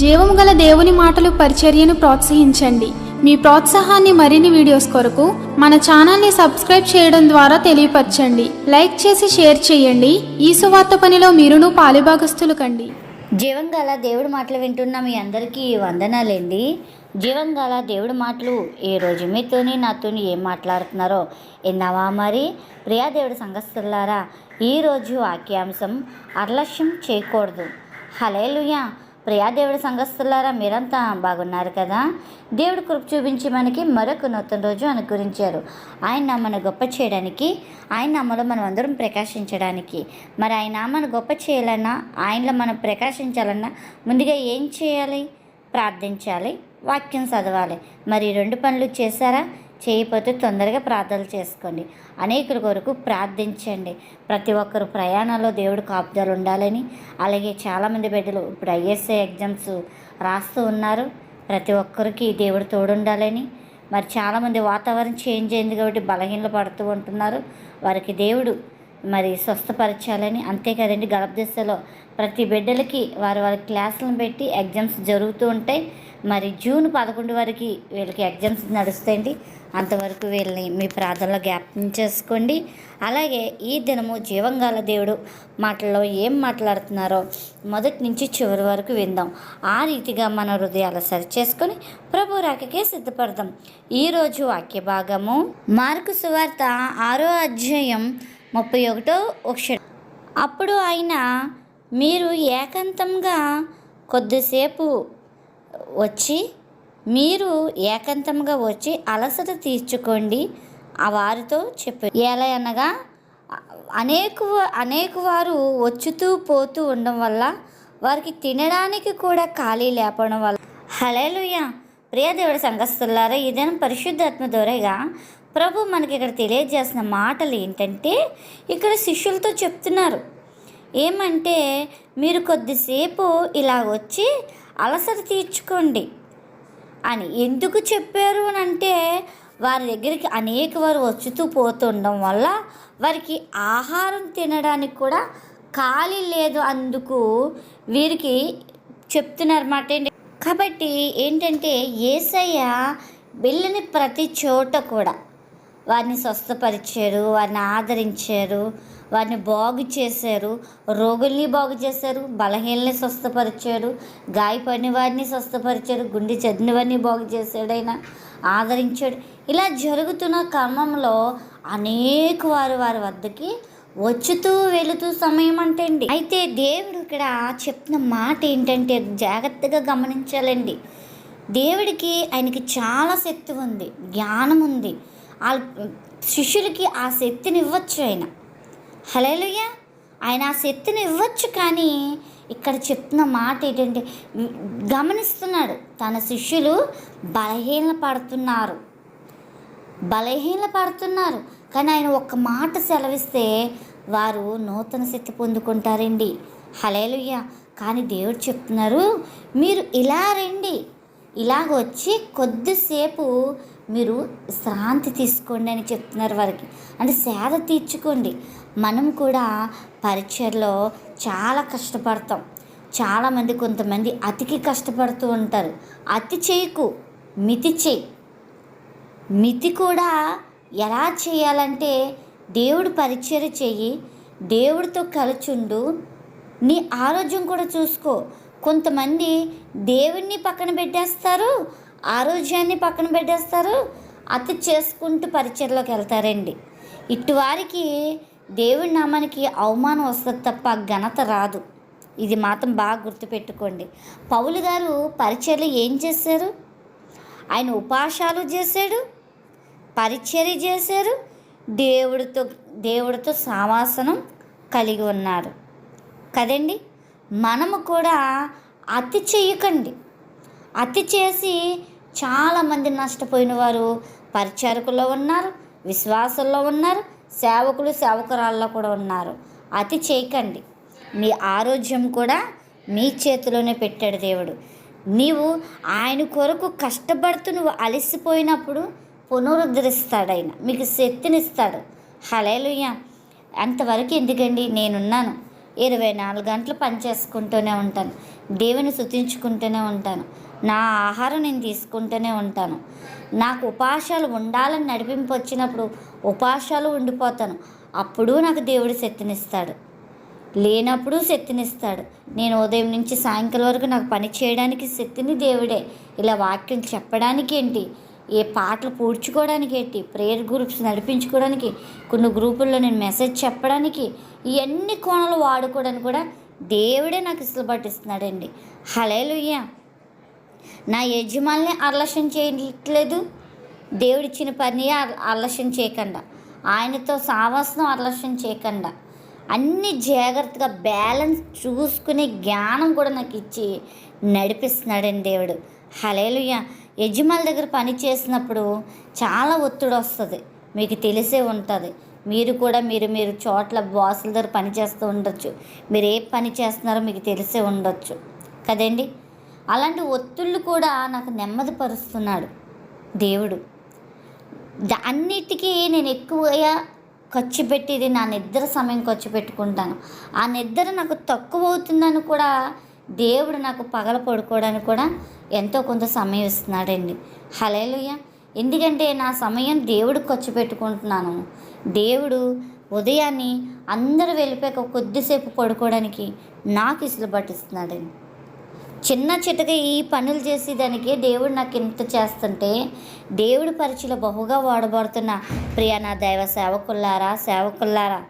జీవం గల దేవుని మాటలు పరిచర్యను ప్రోత్సహించండి. మీ ప్రోత్సాహాన్ని మరిన్ని వీడియోస్ కొరకు మన ఛానల్ని సబ్స్క్రైబ్ చేయడం ద్వారా తెలియపరచండి. లైక్ చేసి షేర్ చేయండి. ఈ సువార్త పనిలో మీరును పాలుభాగస్తులు కండి. జీవం గల దేవుడి మాటలు వింటున్న మీ అందరికీ వందనాలండి. జీవం గల దేవుడి మాటలు ఈ రోజు మీతోని నాతోని ఏం మాట్లాడుతున్నారో విన్నావా మరి? ప్రియా దేవుడి సంఘస్థులారా ఈరోజు వాక్యాంశం అర్లక్ష్యం చేయకూడదు. హలేలుయా ప్రియా దేవుడి సంఘస్థులారా మీరంతా బాగున్నారు కదా? దేవుడి కృప చూపించి మనకి మరొక నూతన రోజు అనుకరించారు ఆయన నామను గొప్ప చేయడానికి ఆయన నామలో మనం అందరం ప్రకాశించడానికి. మరి ఆయన నామను గొప్ప చేయాలన్నా ఆయనలో మనం ప్రకాశించాలన్నా ముందుగా ఏం చేయాలి? ప్రార్థించాలి వాక్యం చదవాలి. మరి రెండు పనులు చేశారా? చేయకపోతే తొందరగా ప్రార్థనలు చేసుకోండి. అనేకుల కొరకు ప్రార్థించండి. ప్రతి ఒక్కరు ప్రయాణంలో దేవుడు కాపుదలు ఉండాలని అలాగే చాలామంది బిడ్డలు ఇప్పుడు ఐఎస్ఐ ఎగ్జామ్స్ రాస్తూ ఉన్నారు. ప్రతి ఒక్కరికి దేవుడు తోడుండాలని. మరి చాలామంది వాతావరణం చేంజ్ అయింది కాబట్టి బలహీనలు పడుతూ ఉంటున్నారు. వారికి దేవుడు మరి స్వస్థపరచాలని. అంతే కదండి గర్భదశలో ప్రతి బిడ్డలకి వారి వారి క్లాసులను పెట్టి ఎగ్జామ్స్ జరుగుతూ ఉంటాయి. మరి జూన్ పదకొండు వరకు వీళ్ళకి ఎగ్జామ్స్ నడుస్తాయండి. అంతవరకు వీళ్ళని మీ ప్రార్థనలో జ్ఞాపకం చేసుకోండి అలాగే ఈ దినము జీవంగాల దేవుడు మాటల్లో ఏం మాట్లాడుతున్నారో మొదటి నుంచి చివరి వరకు విందాం. ఆ రీతిగా మన హృదయాలు సరి చేసుకొని ప్రభు రాకకే సిద్ధపడదాం. ఈరోజు వాక్య భాగము మార్కు సువార్త ఆరో అధ్యాయం ముప్పై ఒకటో ఒకటి అప్పుడు ఆయన మీరు ఏకాంతంగా కొద్దిసేపు వచ్చి మీరు ఏకాంతంగా వచ్చి అలసట తీర్చుకోండి. ఆ వారితో చెప్పారు ఎలా అనగా అనేక అనేక వారు వచ్చుతూ పోతూ ఉండడం వల్ల వారికి తినడానికి కూడా ఖాళీ లేపడం వల్ల. హలేలుయ ప్రియదేవుడి సంఘస్థులారా ఇదేనా పరిశుద్ధాత్మ దొరగా ప్రభు మనకి ఇక్కడ తెలియజేసిన మాటలు ఏంటంటే ఇక్కడ శిష్యులతో చెప్తున్నారు. ఏమంటే మీరు కొద్దిసేపు ఇలా వచ్చి అలసట తీర్చుకోండి. అని ఎందుకు చెప్పారు అని అంటే వారి దగ్గరికి అనేక వారు వచ్చుతూ పోతుండడం వల్ల వారికి ఆహారం తినడానికి కూడా ఖాళీ లేదు. అందుకు వీరికి చెప్తున్నారన్నమాట ఏంటి? కాబట్టి ఏంటంటే ఏసయ్య వెళ్ళిన ప్రతి చోట కూడా వారిని స్వస్థపరిచారు వారిని ఆదరించారు వారిని బాగు చేశారు రోగుల్ని బాగు చేశారు బలహీనల్ని స్వస్థపరిచాడు గాయపడిన వారిని స్వస్థపరిచాడు గుండె చదివినవన్నీ బాగు చేశాడు ఆయన ఆదరించాడు. ఇలా జరుగుతున్న క్రమంలో అనేక వారు వారి వద్దకి వచ్చుతూ వెళుతూ సమయం అంటండి. అయితే దేవుడు ఇక్కడ చెప్తున్న మాట ఏంటంటే జాగ్రత్తగా గమనించాలండి. దేవుడికి ఆయనకి చాలా శక్తి ఉంది జ్ఞానం ఉంది. ఆ శిష్యులకి ఆ శక్తిని ఇవ్వచ్చు ఆయన. హలేలుయ్య ఆయన ఆ శక్తిని ఇవ్వచ్చు కానీ ఇక్కడ చెప్తున్న మాట ఏంటంటే గమనిస్తున్నాడు తన శిష్యులు బలహీన పడుతున్నారు. బలహీన పడుతున్నారు. కానీ ఆయన ఒక్క మాట సెలవిస్తే వారు నూతన శక్తి పొందుకుంటారండి. హలేలుయ్య కానీ దేవుడు చెప్తున్నారు మీరు ఇలా రండి. ఇలాగ వచ్చి కొద్దిసేపు మీరు శ్రాంతి తీసుకోండి అని చెప్తున్నారు వారికి. అంటే సేద తీర్చుకోండి. మనం కూడా పరీక్షల్లో చాలా కష్టపడతాం. చాలామంది కొంతమంది అతికి కష్టపడుతూ ఉంటారు. అతి చేయకు మితి చేయి. మితి కూడా ఎలా చేయాలంటే దేవుడు పరిచయం చెయ్యి దేవుడితో కలుచుండు నీ ఆరోగ్యం కూడా చూసుకో. కొంతమంది దేవుణ్ణి పక్కన పెట్టేస్తారు ఆరోగ్యాన్ని పక్కన పెట్టేస్తారు. అతి చేసుకుంటూ పరిచయలోకి వెళ్తారండి. ఇటువారికి దేవుడి నామానికి అవమానం వస్తుంది తప్ప ఘనత రాదు. ఇది మాత్రం బాగా గుర్తుపెట్టుకోండి. పౌలు గారు పరిచయలు ఏం చేశారు? ఆయన ఉపాసాలు చేశాడు పరిచర్య చేశారు దేవుడితో దేవుడితో సావాసనం కలిగి ఉన్నారు. కదండి? మనము కూడా అతి చేయకండి. అతి చేసి చాలామంది నష్టపోయిన వారు పరిచారకుల్లో ఉన్నారు విశ్వాసంలో ఉన్నారు సేవకులు సేవకురాల్లో కూడా ఉన్నారు. అతి చేయకండి మీ ఆరోగ్యం కూడా మీ చేతిలోనే పెట్టాడు దేవుడు. నీవు ఆయన కొరకు కష్టపడుతూ నువ్వు అలసిపోయినప్పుడు పునరుద్ధరిస్తాడు ఆయన. మీకు శక్తినిస్తాడు. హలేలుయ్య అంతవరకు ఎందుకండి? నేనున్నాను. ఇరవై నాలుగు గంటలు పని చేసుకుంటూనే ఉంటాను. దేవుని శుతించుకుంటూనే ఉంటాను. నా ఆహారం నేను తీసుకుంటూనే ఉంటాను. నాకు ఉపాసాలు ఉండాలని నడిపింపు వచ్చినప్పుడు ఉపాసాలు ఉండిపోతాను. అప్పుడు నాకు దేవుడు శక్తినిస్తాడు. లేనప్పుడు శక్తినిస్తాడు. నేను ఉదయం నుంచి సాయంకాలం వరకు నాకు పని చేయడానికి శక్తిని దేవుడే. ఇలా వాక్యం చెప్పడానికి ఏంటి? ఏ పాటలు పూడ్చుకోవడానికి ఏంటి? ప్రేయర్ గ్రూప్స్ నడిపించుకోవడానికి కొన్ని గ్రూపుల్లో నేను మెసేజ్ చెప్పడానికి ఇవన్నీ కోణాలు వాడుకోవడానికి కూడా దేవుడే నాకు ఇసులు పట్టిస్తున్నాడండి. హలేలుయ్యా నా యజమాని ఆలస్యం చేయట్లేదు. దేవుడిచ్చిన పని ఆలస్యం చేయకుండా. ఆయనతో సావాసం ఆలస్యం చేయకుండా. అన్ని జాగ్రత్తగా బ్యాలెన్స్ చూసుకునే జ్ఞానం కూడా నాకు ఇచ్చి నడిపిస్తున్నాడండి దేవుడు. హలేలుయ యజమాని దగ్గర పని చేసినప్పుడు చాలా ఒత్తిడి వస్తుంది మీకు తెలిసే ఉంటుంది. మీరు కూడా మీరు మీరు చోట్ల బాసుల దగ్గర పని చేస్తూ ఉండొచ్చు. మీరు ఏ పని చేస్తున్నారో మీకు తెలిసే ఉండొచ్చు. కదండి? అలాంటి ఒత్తిళ్ళు కూడా నాకు నెమ్మదిపరుస్తున్నాడు దేవుడు. అన్నిటికీ నేను ఎక్కువగా ఖర్చు పెట్టేది నా నిద్ర సమయం ఖర్చు పెట్టుకుంటాను. ఆ నిద్ర నాకు తక్కువ అవుతుందని కూడా దేవుడు నాకు పగల పడుకోవడానికి కూడా ఎంతో కొంత సమయం ఇస్తున్నాడండి. హలేలుయ్య ఎందుకంటే నా సమయం దేవుడు ఖర్చు పెట్టుకుంటున్నాను. దేవుడు ఉదయాన్ని అందరూ వెళ్ళిపోయాక కొద్దిసేపు పడుకోవడానికి నాకు ఇసులు పట్టిస్తున్నాడండి చిన్న చిటక ఈ పనులు చేసేదానికి దేవుడు నాకు ఇంత చేస్తుంటే దేవుడి పరిచయలో బహుగా వాడబడుతున్న ప్రియ నా దైవ సేవకుల్లారా సేవకుల్లారా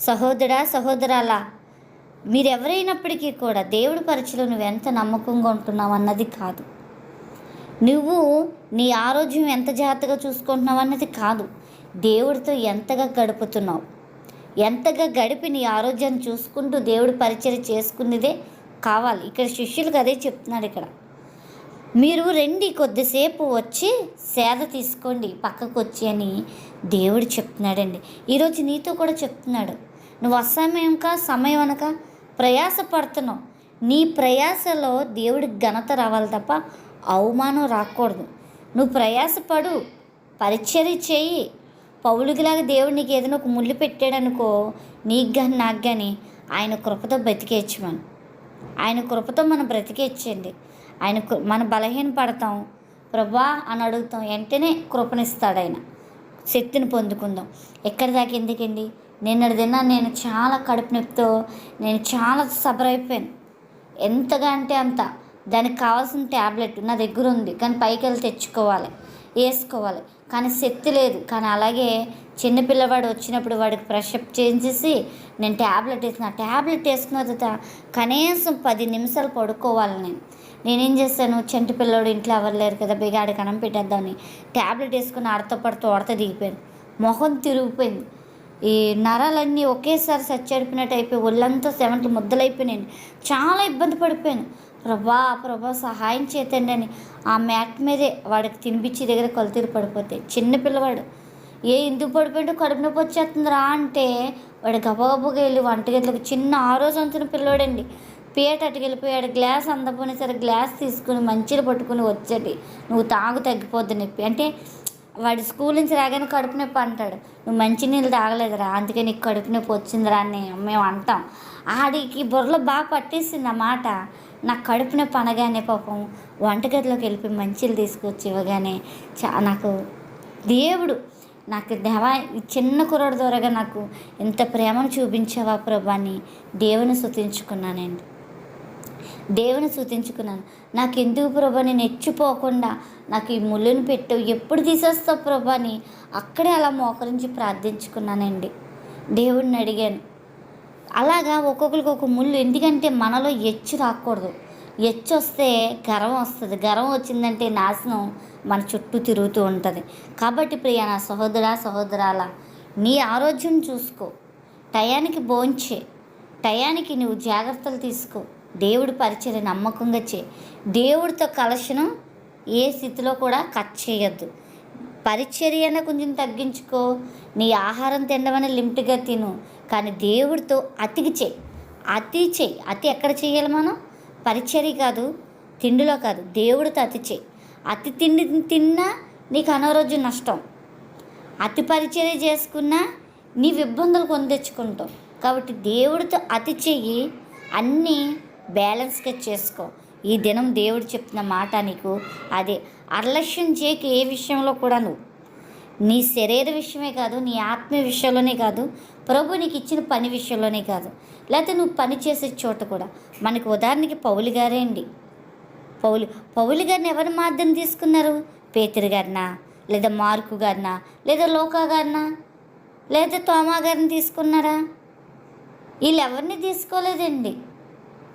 సహోదరా సహోదరాలా మీరెవరైనప్పటికీ కూడా దేవుడి పరిచయలో నువ్వు ఎంత నమ్మకంగా ఉంటున్నావు అన్నది కాదు. నువ్వు నీ ఆరోగ్యం ఎంత జాగ్రత్తగా చూసుకుంటున్నావు అన్నది కాదు. దేవుడితో ఎంతగా గడుపుతున్నావు ఎంతగా గడిపి నీ ఆరోగ్యాన్ని చూసుకుంటూ దేవుడి పరిచయం చేసుకునేదే కావాలి. ఇక్కడ శిష్యులకు అదే చెప్తున్నాడు ఇక్కడ. మీరు రండి కొద్దిసేపు వచ్చి సేద తీసుకోండి పక్కకు వచ్చి అని దేవుడు చెప్తున్నాడండి. ఈరోజు నీతో కూడా చెప్తున్నాడు. నువ్వు అసమయంక సమయం అనక? ప్రయాస పడుతున్నావు నీ ప్రయాసలో దేవుడికి ఘనత రావాలి తప్ప అవమానం రాకూడదు. నువ్వు ప్రయాసపడు పరిచర్య చేయి. పౌలుగిలాగా దేవుడు నీకు ఏదైనా ఒక ముళ్ళు పెట్టాడనుకో నీకు కానీ నాకు కానీ ఆయన కృపతో బతికేయచ్చు మనం. ఆయన కృపతో మనం బ్రతికేచ్చండి ఆయన మనం బలహీన పడతాం. ప్రభా అని అడుగుతాం. వెంటనే కృపనిస్తాడు ఆయన. శక్తిని పొందుకుందాం. ఎక్కడి దాకా ఎందుకండి? నిన్నటి దిన నేను చాలా కడుపు నొప్పితో నేను చాలా సబర్ అయిపోయాను. ఎంతగా అంటే అంత. దానికి కావాల్సిన ట్యాబ్లెట్ నా దగ్గర ఉంది. కానీ పైకి వెళ్ళి తెచ్చుకోవాలి. వేసుకోవాలి. కానీ శక్తి లేదు. కానీ అలాగే చిన్న పిల్లవాడు వచ్చినప్పుడు వాడికి ప్రెషప్ చేయించేసి నేను ట్యాబ్లెట్ వేసిన. ట్యాబ్లెట్ వేసుకున్న తర్వాత కనీసం పది నిమిషాలు పడుకోవాలి నేను. నేనేం చేస్తాను? చంటి పిల్లోడు ఇంట్లో ఎవరు లేరు కదా బిగాడి కణం పెట్టేద్దామని ట్యాబ్లెట్ వేసుకుని ఆడతో పడుతూ ఉడత దిగిపోయాను. మొహం తిరిగిపోయింది. ఈ నరాలన్నీ ఒకేసారి సచ్చడిపినట్టు అయిపోయి ఒళ్ళంతా సెవెంటీ ముద్దలైపోయినాయి. చాలా ఇబ్బంది పడిపోయాను. ప్రభా ప్రభా సహాయం చేతండి అని ఆ మ్యాట్ మీదే వాడికి తినిపించి దగ్గర కొలతీరు పడిపోతాయి చిన్న పిల్లవాడు. ఏ ఎందుకు పడిపోయింటో కడుపు నొప్పి వచ్చేస్తుందిరా అంటే వాడు గబగబగా వెళ్ళి వంటగదిలోకి చిన్న ఆరో సంవత్సరం పిల్లోడండి. పేట అటుకెళ్ళిపోయాడు గ్లాస్ అందపోయినా సరే గ్లాస్ తీసుకుని మంచిగా పట్టుకుని వచ్చేటి. నువ్వు తాగు తగ్గిపోద్ది నొప్పి. అంటే వాడి స్కూల్ నుంచి రాగానే కడుపు నొప్పి అంటాడు. నువ్వు మంచి నీళ్ళు తాగలేదురా అందుకే నీకు కడుపు నొప్పి వచ్చిందిరా అని మేము అంటాం. ఆడికి బుర్రలో బాగా పట్టేసింది ఆ మాట. నాకు కడుపు నొప్పి అనగానే పాపం వంటగదిలోకి వెళ్ళి మంచిలు తీసుకొచ్చి ఇవ్వగానే చా నాకు దేవుడు నాకు దేవా చిన్న కుర్రడు ద్వారా నాకు ఇంత ప్రేమను చూపించావా ప్రభాని దేవుని శృతించుకున్నానండి దేవుని సూచించుకున్నాను నాకు ఎందుకు ప్రభా నేను ఎచ్చిపోకుండా నాకు ఈ ముళ్ళుని పెట్టు ఎప్పుడు తీసేస్తావు ప్రభాని? అక్కడే అలా మోకరించి ప్రార్థించుకున్నానండి. దేవుడిని అడిగాను. అలాగా ఒక్కొక్కరికి ఒక ముళ్ళు. ఎందుకంటే మనలో ఎచ్చు రాకూడదు. ఎచ్చు వస్తే గర్వం వస్తుంది. గర్వం వచ్చిందంటే నాశనం మన చుట్టూ తిరుగుతూ ఉంటుంది. కాబట్టి ప్రియా నా సహోదరా సహోదరాల నీ ఆరోగ్యం చూసుకో. టయానికి భోంచే. టయానికి నువ్వు జాగ్రత్తలు తీసుకో. దేవుడి పరిచయం నమ్మకంగా చే. దేవుడితో కలశను ఏ స్థితిలో కూడా కట్ చేయొద్దు. పరిచర్యన కొంచెం తగ్గించుకో. నీ ఆహారం తినమని లిమిట్గా తిను. కానీ దేవుడితో అతికి చేయి. అతి చేయి. అతి ఎక్కడ చేయాలి మనం? పరిచర్య కాదు తిండిలో కాదు. దేవుడితో అతి చేయి. అతి తిండి తిన్నా నీకు అనారోగ్యం నష్టం. అతి పరిచర్య చేసుకున్నా నీవు ఇబ్బందులు కొని కాబట్టి దేవుడితో అతి చెయ్యి అన్నీ బ్యాలెన్స్గా చేసుకో. ఈ దినం దేవుడు చెప్తున్న మాట నీకు అదే. అర్లక్ష్యం చేయకు ఏ విషయంలో కూడా నువ్వు నీ శరీర విషయమే కాదు నీ ఆత్మ విషయంలోనే కాదు ప్రభు నీకు ఇచ్చిన పని విషయంలోనే కాదు. లేకపోతే నువ్వు పని చేసే చోట కూడా. మనకి ఉదాహరణకి పౌలు గారే అండి. పౌలు పౌలు గారిని ఎవరి మాధ్యం తీసుకున్నారు? పేతురు గారినా? లేదా మార్కు గారినా? లేదా లోకా గారినా? లేదా తోమా గారిని తీసుకున్నారా? వీళ్ళు ఎవరిని తీసుకోలేదండి?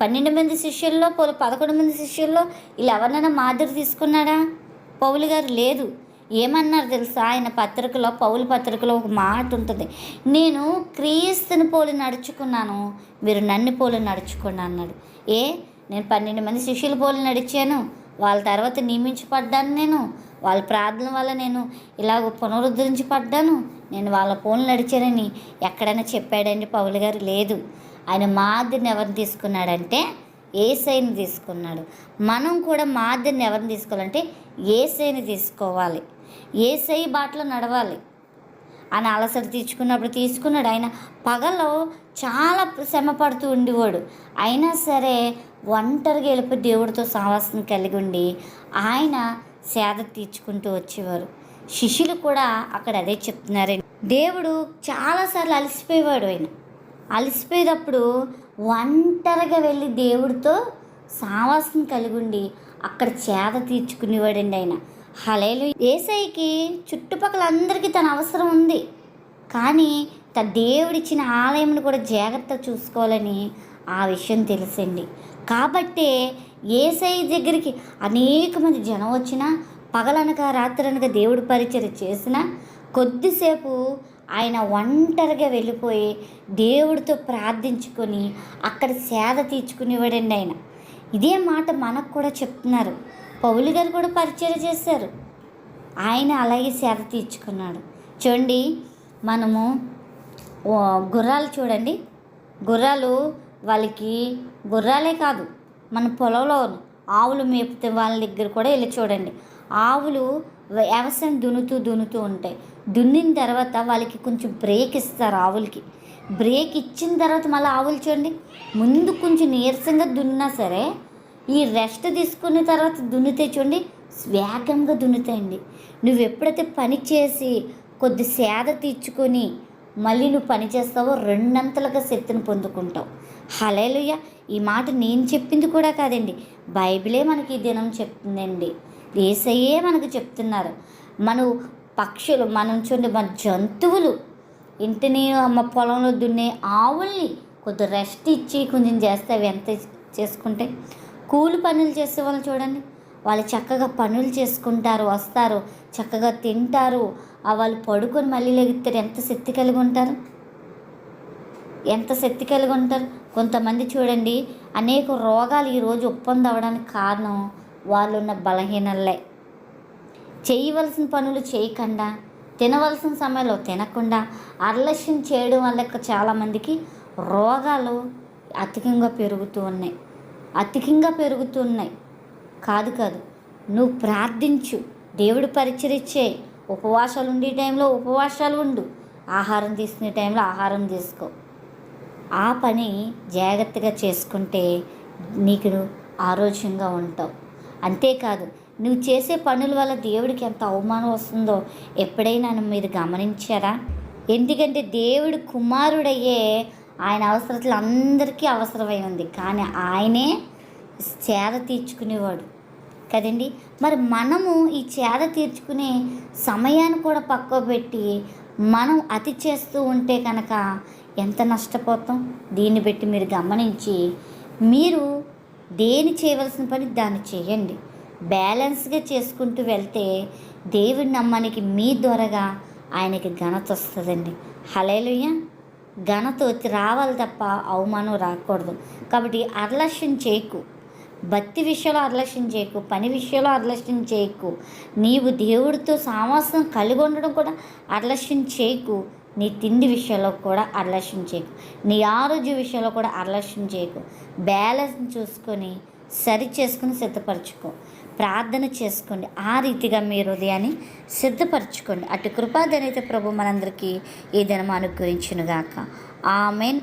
పన్నెండు మంది శిష్యుల్లో పదకొండు మంది శిష్యుల్లో వీళ్ళు ఎవరినైనా మాదిరి తీసుకున్నాడా పౌలు గారు లేదు. ఏమన్నారు తెలుసా? ఆయన పత్రికలో పౌలు పత్రికలో ఒక మాట ఉంటుంది. నేను క్రీస్తుని పోలి నడుచుకున్నాను మీరు నన్ను పోలి నడుచుకోండి అన్నాడు. ఏ? నేను పన్నెండు మంది శిష్యుల పోలి నడిచాను. వాళ్ళ తర్వాత నియమించబడ్డాను నేను. వాళ్ళ ప్రార్థన వల్ల నేను ఇలాగ పునరుద్ధరించబడ్డాను. నేను వాళ్ళ పోలు నడిచానని ఎక్కడైనా చెప్పాడండి పౌలు గారు? లేదు. ఆయన మాదిరిని ఎవరిని తీసుకున్నాడంటే ఏసైని తీసుకున్నాడు. మనం కూడా మాదిరిని ఎవరిని తీసుకోవాలంటే ఏసైని తీసుకోవాలి. ఏసై బాటలో నడవాలి. అని అలసట తీర్చుకున్నప్పుడు తీసుకున్నాడు. ఆయన పగలో చాలా శ్రమ పడుతూ ఉండేవాడు. అయినా సరే ఒంటరిగా వెళ్ళిపోయి దేవుడితో సావాసం కలిగి ఉండి ఆయన సేద తీర్చుకుంటూ వచ్చేవారు. శిష్యులు కూడా అక్కడ అదే చెప్తున్నారండి దేవుడు చాలాసార్లు అలసిపోయేవాడు ఆయన. అలసిపోయేటప్పుడు ఒంటరిగా వెళ్ళి దేవుడితో సావాసం కలిగి ఉండి అక్కడ చేద తీర్చుకునేవాడండి ఆయన. హలేలు ఏసైకి చుట్టుపక్కల అందరికీ తన అవసరం ఉంది. కానీ తన దేవుడిచ్చిన ఆలయంను కూడా జాగ్రత్త చూసుకోవాలని ఆ విషయం తెలిసింది. కాబట్టే ఏసై దగ్గరికి అనేక మంది జనం వచ్చినా పగలనక రాత్రనక దేవుడి పరిచయం చేసిన కొద్దిసేపు ఆయన ఒంటరిగా వెళ్ళిపోయి దేవుడితో ప్రార్థించుకొని అక్కడ సేద తీర్చుకునేవాడండి ఆయన. ఇదే మాట మనకు కూడా చెప్తున్నారు. పౌలు గారు కూడా పరిచయం చేశారు. ఆయన అలాగే సేవ తీర్చుకున్నాడు. చూడండి మనము గుర్రాలు చూడండి. గుర్రాలు వాళ్ళకి గుర్రాలే కాదు మన పొలంలో ఆవులు మేపితే వాళ్ళ దగ్గర కూడా వెళ్ళి చూడండి. ఆవులు వ్యవసాయం దున్నుతూ దున్నుతూ ఉంటాయి. దున్నిన తర్వాత వాళ్ళకి కొంచెం బ్రేక్ ఇస్తారు ఆవులకి. బ్రేక్ ఇచ్చిన తర్వాత మళ్ళీ ఆవులు చూడండి ముందు కొంచెం నీరసంగా దున్నా సరే ఈ రెస్ట్ తీసుకున్న తర్వాత దున్నితే చూడండి వేగంగా దున్నుతాయండి. నువ్వు ఎప్పుడైతే పని చేసి కొద్ది సేద తీర్చుకొని మళ్ళీ నువ్వు పని చేస్తావో రెండంతలుగా శక్తిని పొందుకుంటావు. హలేలుయ్య ఈ మాట నేను చెప్పింది కూడా కాదండి. బైబిలే మనకి ఈ దినం చెప్తుందండి. ఏసయ్యే మనకు చెప్తున్నారు. మనం పక్షులు మనం చూడండి మన జంతువులు ఇంటిని మా పొలంలో దున్నే ఆవుల్ని కొద్ది రెస్ట్ ఇచ్చి కొంచెం చేస్తే అవి ఎంత చేసుకుంటే కూలి పనులు చేసే వాళ్ళు చూడండి. వాళ్ళు చక్కగా పనులు చేసుకుంటారు వస్తారు చక్కగా తింటారు. వాళ్ళు పడుకొని మళ్ళీ లెగుతారు ఎంత శక్తి కలిగి ఉంటారు? ఎంత శక్తి కలిగి ఉంటారు? కొంతమంది చూడండి అనేక రోగాలు ఈరోజు ఒప్పందం అవ్వడానికి కారణం వాళ్ళు ఉన్న బలహీనలే. చేయవలసిన పనులు చేయకుండా తినవలసిన సమయంలో తినకుండా అర్లక్ష్యం చేయడం వల్ల చాలామందికి రోగాలు అధికంగా పెరుగుతూ ఉన్నాయి. అధికంగా పెరుగుతున్నాయి. కాదు కాదు నువ్వు ప్రార్థించు. దేవుడు పరిచరిచ్చే ఉపవాసాలు ఉండే టైంలో ఉపవాసాలు ఉండు. ఆహారం తీసుకునే టైంలో ఆహారం తీసుకో. ఆ పని జాగ్రత్తగా చేసుకుంటే నీకు ఆరోగ్యంగా ఉంటావు. అంతేకాదు నువ్వు చేసే పనుల వల్ల దేవుడికి ఎంత అవమానం వస్తుందో ఎప్పుడైనా మీరు గమనించారా? ఎందుకంటే దేవుడు కుమారుడయ్యే ఆయన అవసరతలు అందరికీ అవసరమై ఉంది. కానీ ఆయనే చేద తీర్చుకునేవాడు. కదండి? మరి మనము ఈ చేద తీర్చుకునే సమయాన్ని కూడా పక్కకు పెట్టి మనం అతి చేస్తూ ఉంటే కనుక ఎంత నష్టపోతాం? దీన్ని బట్టి మీరు గమనించి మీరు దేని చేయవలసిన పని దాన్ని చేయండి. బ్యాలెన్స్గా చేసుకుంటూ వెళ్తే దేవుడి నమ్మనికి మీ ద్వారాగా ఆయనకి ఘనత వస్తుందండి. హలేలుయ్యా ఘనత రావాలి తప్ప అవమానం రాకూడదు. కాబట్టి అర్లక్ష్యం చేయకు భక్తి విషయంలో అర్లక్ష్యం చేయకు పని విషయంలో అర్లక్ష్యం చేయకు నీవు దేవుడితో సామాసం కలిగి ఉండడం కూడా అర్లక్ష్యం చేయకు నీ తిండి విషయంలో కూడా అర్లక్ష్యం చేయకు నీ ఆరోగ్య విషయంలో కూడా అర్లక్ష్యం చేయకు బ్యాలెన్స్ చూసుకొని సరి చేసుకుని సిద్ధపరచుకో. ప్రార్థన చేసుకోండి. ఆ రీతిగా మీ హృదయాన్ని సిద్ధపరచుకోండి. అటు కృపాదనైతే ప్రభు మనందరికీ ఈ దినం అనుగ్రహించునుగాక. ఆమెన్.